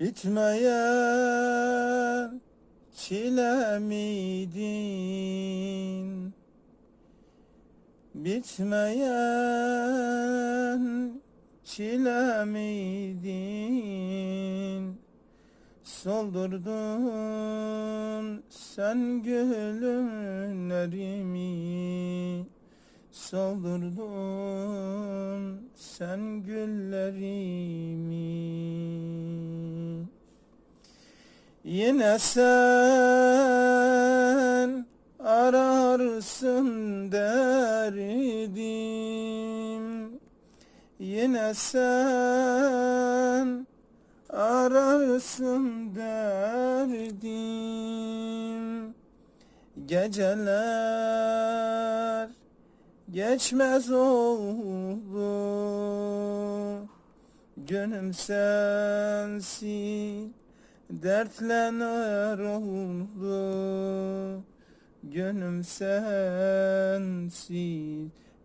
Bitmeyen çile miydin? Bitmeyen çile miydin? Soldurdun sen gülümlerimi Soldurdun sen güllerimi Yine sen ararsın derdim. Yine sen ararsın derdim. Geceler geçmez oldu. Gönlüm sensin dertlenir oldu Gönlüm sensin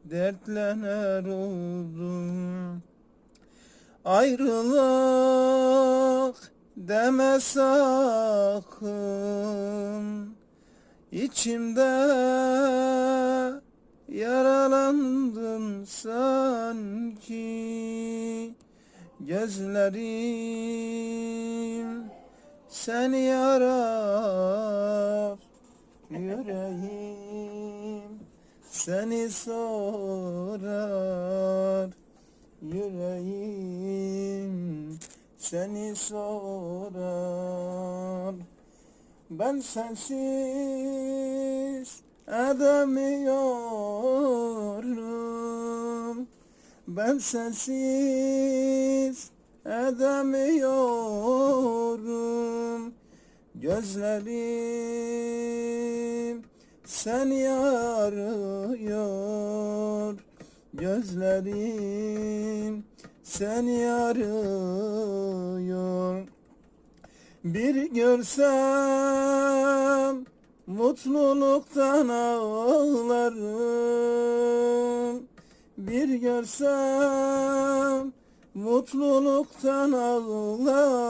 dertlenir oldu. Ayrılık deme sakın. İçimde yaralandım sanki. Gözlerim seni arar Yüreğim seni sorar Yüreğim seni sorar. Ben sensiz edemiyorum. Ben sensiz edemiyorum Gözlerim seni arıyor Gözlerim seni arıyor Bir görsem mutluluktan ağlarım. Bir görsem mutluluktan ağlarım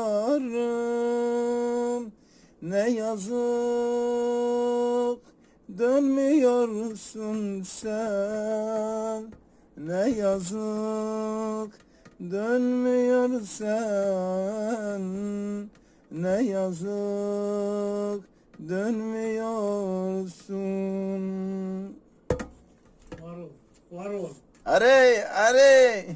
Ne yazık dönmüyorsun sen Ne yazık dönmüyor sen Ne yazık dönmüyorsun Var ol. Var ol. Arey arey